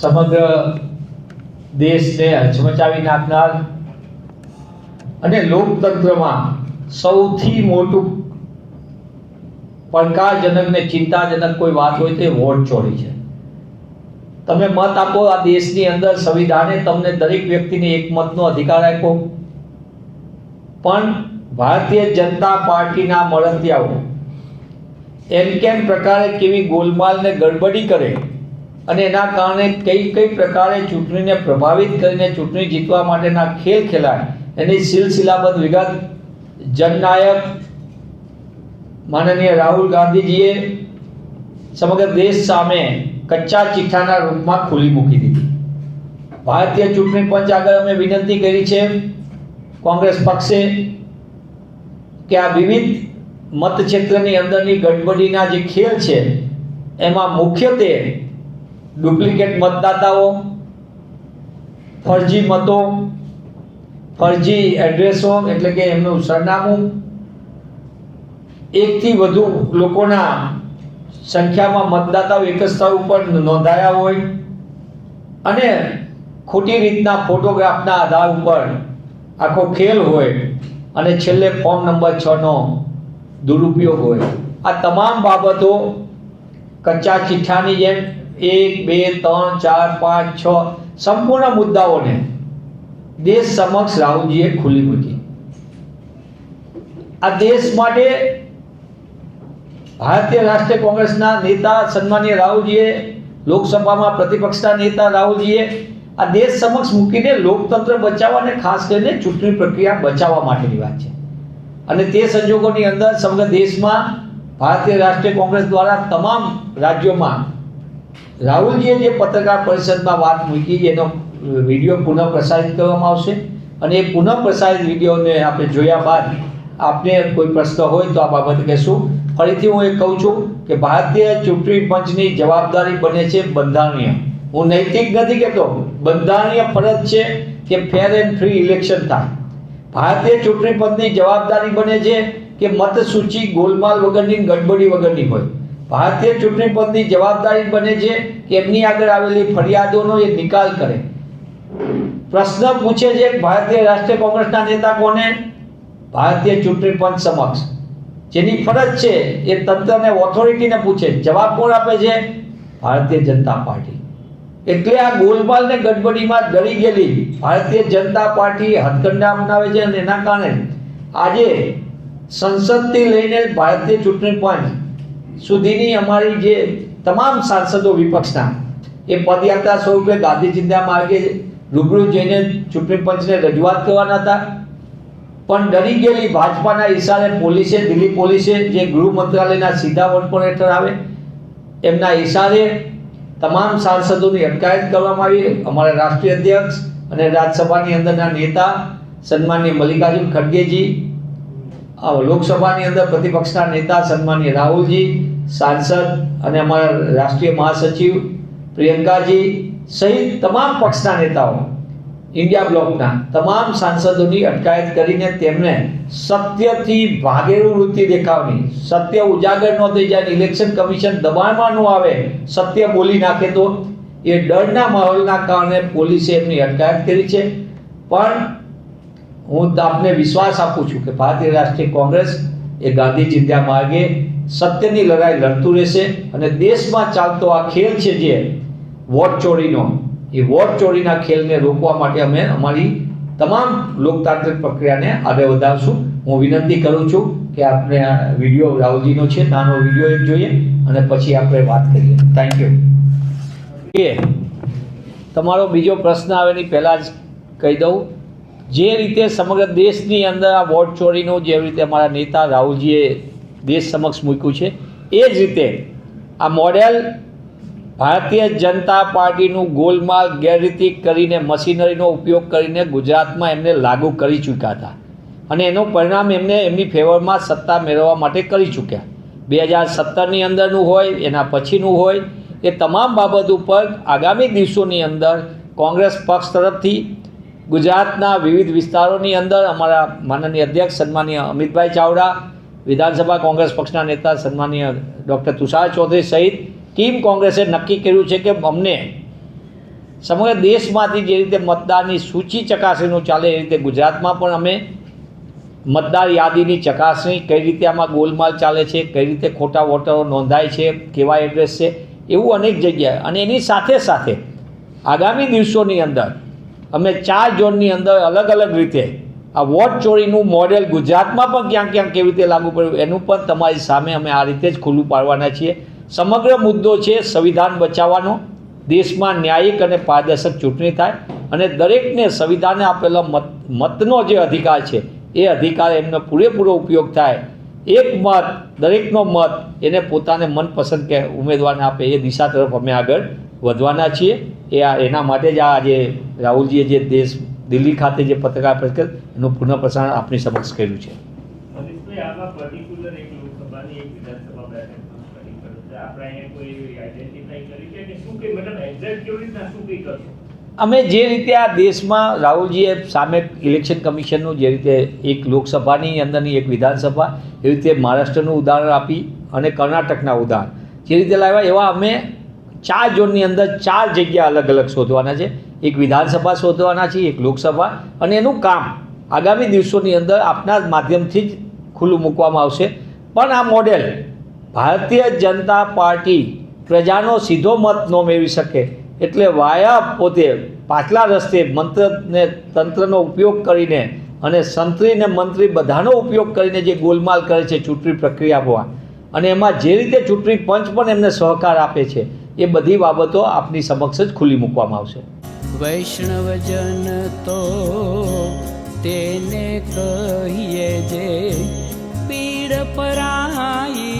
સમગ્ર દેશને હચમચાવી નાખનાર અને લોકતંત્રમાં સૌથી મોટું પડકારજનક ને ચિંતાજનક કોઈ વાત હોય તો વોટ ચોરી છે. તમે મત આપો આ દેશની અંદર સંવિધાને, તમને દરેક વ્યક્તિને એક મતનો અધિકાર આપ્યો. પણ ભારતીય જનતા પાર્ટીના મળતિયાઓ એમ કેમ પ્રકારે કેવી ગોલમાલ ને ગડબડી કરે? અને એના કારણે કઈ કઈ પ્રકારે ચૂંટણીને પ્રભાવિત કરીને ચૂંટણી જીતવા માટેના ખેલ ખેલાય એની સિલસિલાબદ્ધ વિગત, જનનાયક માનનીય રાહુલ ગાંધીજીએ સમગ્ર દેશ સામે કચ્ચા ચિઠ્ઠાના રૂપમાં ખુલ્લી મૂકી દીધી. ભારતીય ચૂંટણી પંચ આગળ અમે વિનંતી કરી છે, કોંગ્રેસ પક્ષે, કે આ વિવિધ મતક્ષેત્રની અંદરની ગડબડીના જે ખેલ છે, એમાં મુખ્યત્વે ડુપ્લિકેટ મતદાતાઓ, ફરજી મતો, ફરજી એડ્રેસો એટલે કે એમનું સરનામું. એકથી વધુ લોકોના સંખ્યામાં મતદાતાઓ એક જ સ્થળ ઉપર નોંધાયા હોય અને ખોટી રીતના ફોટોગ્રાફના આધાર ઉપર આખો ખેલ હોય અને છેલ્લે ફોર્મ નંબર છનો દુરુપયોગ હોય. આ તમામ બાબતો કચ્ચા ચિઠ્ઠાની જેમ એક, બે, ત્રણ, ચાર, પાંચ, છ સંપૂર્ણ મુદ્દાઓને દેશ સમક્ષ રાહુલજીએ ખુલ્લી મૂકી. આ દેશ માટે ભારતીય રાષ્ટ્રીય કોંગ્રેસના નેતા સન્માનીય રાહુલજીએ લોકસભામાં પ્રતિપક્ષના નેતા રાહુલજીએ આ દેશ સમક્ષ મૂકીને લોકતંત્ર બચાવવા અને ખાસ કરીને ચૂંટણી પ્રક્રિયા બચાવવા માટેની વાત છે. અને તે સંજોગોની અંદર સમગ્ર દેશમાં ભારતીય રાષ્ટ્રીય કોંગ્રેસ દ્વારા તમામ રાજ્યોમાં રાહુલજીએ જે પત્રકાર પરિષદમાં વાત મૂકી એનો વીડિયો પુનઃ પ્રસારિત કરવામાં આવશે અને એ પુનઃ પ્રસારિત વિડીયોને આપણે જોયા બાદ આપને કોઈ પ્રશ્ન હોય તો આ બાબતે કહેશું. ફરીથી હું એ કહું છું કે ભારતીય ચૂંટણી પંચની જવાબદારી બને છે બંધારણીય. હું નૈતિક નથી કહેતો, બંધારણીય ફરજ છે કે ફેર એન્ડ ફ્રી ઇલેક્શન થાય. ભારતીય ચૂંટણી પંચની જવાબદારી બને છે કે મતસૂચિ ગોલમાલ વગરની ગડબડી વગરની હોય. ભારતીય ચૂંટણી પંચની જવાબદારી બને છે કે એમની આગળ આવેલી ફરિયાદોનો એ નિકાલ કરે. પ્રશ્ન પૂછે છે ભારતીય રાષ્ટ્રીય કોંગ્રેસના નેતા કોને? ભારતીય ચૂંટણી પંચ સમક્ષ. જેની ફરજ છે એ તંત્રને ઓથોરિટીને પૂછે. જવાબ કોણ આપે છે? ભારતીય જનતા પાર્ટી. એટલે આ ગોલમાલ ને ગડબડીમાં ગળી ગયેલી ભારતીય જનતા પાર્ટી હથકંડા અપનાવે છે અને એના કારણે આજે સંસદથી લઈને ભારતીય ચૂંટણી પંચ સુધીની અમારી જે તમામ સાંસદો વિપક્ષના, એ પદયાત્રા સ્વરૂપે ગાંધી ચિંતા માર્ગે રૂબરૂ જઈને ચૂંટણી પંચને રજૂઆત કરવાના હતા. પણ ડરી ગયેલી ભાજપાના ઈશારે પોલીસે, દિલ્હી પોલીસે જે ગૃહ મંત્રાલયના સીધા વડપણ હેઠળ આવે, એમના ઈશારે તમામ સાંસદોની અટકાયત કરવામાં આવી. અમારા રાષ્ટ્રીય અધ્યક્ષ અને રાજ્યસભાની અંદરના નેતા, સન્માનીય મલ્લિકાર્જુન ખડગેજી લોકસભાની અંદર પ્રતિપક્ષના નેતા સન્માનીય રાહુલજી, સાંસદ અને અમારા રાષ્ટ્રીય મહાસચિવ પ્રિયંકાજી સહિત તમામ પક્ષના નેતાઓ ઇન્ડિયા બ્લોકના તમામ સાંસદોની અટકાયત કરીને તેમને સત્યથી ભાગેલું વૃત્તિ દેખાવની, સત્ય ઉજાગર ન થઈ જાય ઇલેક્શન કમિશન દબાણમાં આવે, સત્ય બોલી નાખે તો એ ડરના માહોલના કારણે પોલીસે એમની અટકાયત કરી છે. પણ હું આપને વિશ્વાસ આપું છું કે ભારતીય રાષ્ટ્રીય કોંગ્રેસ એ ગાંધી ચિંધ્યા માર્ગે સત્યની લડાઈ લડતું રહેશે અને દેશમાં ચાલતો આ ખેલ છે જે વોટ ચોરીનો, એ વોટ ચોરીના ખેલને રોકવા માટે અમે અમારી તમામ લોકતાંત્રિક પ્રક્રિયાને આગળ વધારશું. હું વિનંતી કરું છું કે આપણે આ વીડિયો રાહુલજીનો છે, નાનો વીડિયો એક જોઈએ અને પછી આપણે વાત કરીએ. થેન્ક યુ એ તમારો બીજો પ્રશ્ન આવે એની પહેલાં જ કહી દઉં. જે રીતે સમગ્ર દેશની અંદર આ વોટ ચોરીનું જે રીતે અમારા નેતા રાહુલજીએ દેશ સમક્ષ મૂક્યું છે, એ જ રીતે આ મોડેલ ભારતીય જનતા પાર્ટીનું ગોલમાલ ગેરરીતિ કરીને મશીનરીનો ઉપયોગ કરીને ગુજરાતમાં એમને લાગુ કરી ચૂક્યા હતા. અને એનું પરિણામ એમને એમની ફેવરમાં સત્તા મેળવવા માટે કરી ચૂક્યા. બે હજાર સત્તરની અંદરનું હોય, એના પછીનું હોય, એ તમામ બાબત ઉપર આગામી દિવસોની અંદર કોંગ્રેસ પક્ષ તરફથી ગુજરાતના વિવિધ વિસ્તારોની અંદર અમારા માનનીય અધ્યક્ષ સન્માનીય અમિતભાઈ ચાવડા, વિધાનસભા કોંગ્રેસ પક્ષના નેતા સન્માનીય ડૉક્ટર તુષાર ચૌધરી સહિત ટીમ કોંગ્રેસે નક્કી કર્યું છે કે અમને સમગ્ર દેશમાંથી જે રીતે મતદારની સૂચિ ચકાસણીનું ચાલે એ રીતે ગુજરાતમાં પણ અમે મતદાર યાદીની ચકાસણી કઈ રીતે આમાં ગોલમાલ ચાલે છે, કઈ રીતે ખોટા વોટરો નોંધાય છે, કેવા એડ્રેસ છે, એવું અનેક જગ્યાએ અને એની સાથે સાથે આગામી દિવસોની અંદર અમે ચાર ઝોનની અંદર અલગ અલગ રીતે આ વોટ ચોરીનું મોડેલ ગુજરાતમાં પણ ક્યાંક ક્યાંક કેવી રીતે લાગુ પડ્યું એનું પણ તમારી સામે અમે આ રીતે જ ખુલ્લું પાડવાના છીએ. સમગ્ર મુદ્દો છે સંવિધાન બચાવવાનો. દેશમાં ન્યાયિક અને પારદર્શક ચૂંટણી થાય અને દરેકને સંવિધાને આપેલો મત, મતનો જે અધિકાર છે એ અધિકાર એમનો પૂરેપૂરો ઉપયોગ થાય. એક મત, દરેકનો મત એને પોતાને મનપસંદ કે ઉમેદવારને આપે એ દિશા તરફ અમે આગળ વધવાના છીએ. એ આ એના માટે જ આ આજે રાહુલજીએ જે દેશ દિલ્હી ખાતે જે પત્રકાર પરિષદ એનું પુનઃપ્રસારણ આપણી સમક્ષ કર્યું છે. અમે જે રીતે આ દેશમાં રાહુલજીએ સામે ઇલેક્શન કમિશનનું જે રીતે એક લોકસભાની અંદરની એક વિધાનસભા એવી રીતે મહારાષ્ટ્રનું ઉદાહરણ આપી અને કર્ણાટકના ઉદાહરણ. જે રીતે લાવ્યા એવા અમે ચાર ઝોનની અંદર ચાર જગ્યા અલગ અલગ શોધવાના છે. એક વિધાનસભા શોધવાના છે, એક લોકસભા. અને એનું કામ આગામી દિવસોની અંદર આપના માધ્યમથી જ ખુલ્લું મૂકવામાં આવશે. પણ આ મોડેલ ભારતીય જનતા પાર્ટી પ્રજાનો સીધો મત ન મેળવી શકે એટલે વાયા પોતે પાછલા રસ્તે મંત્રને, તંત્રનો ઉપયોગ કરીને અને સંત્રી ને મંત્રી બધાનો ઉપયોગ કરીને જે ગોલમાલ કરે છે ચૂંટણી પ્રક્રિયામાં અને એમાં જે રીતે ચૂંટણી પંચ પણ એમને સહકાર આપે છે એ બધી બાબતો આપની સમક્ષ જ ખુલ્લી મૂકવામાં આવશે. વૈષ્ણવજન તો તેને કહીએ જે પીડ પરાઈ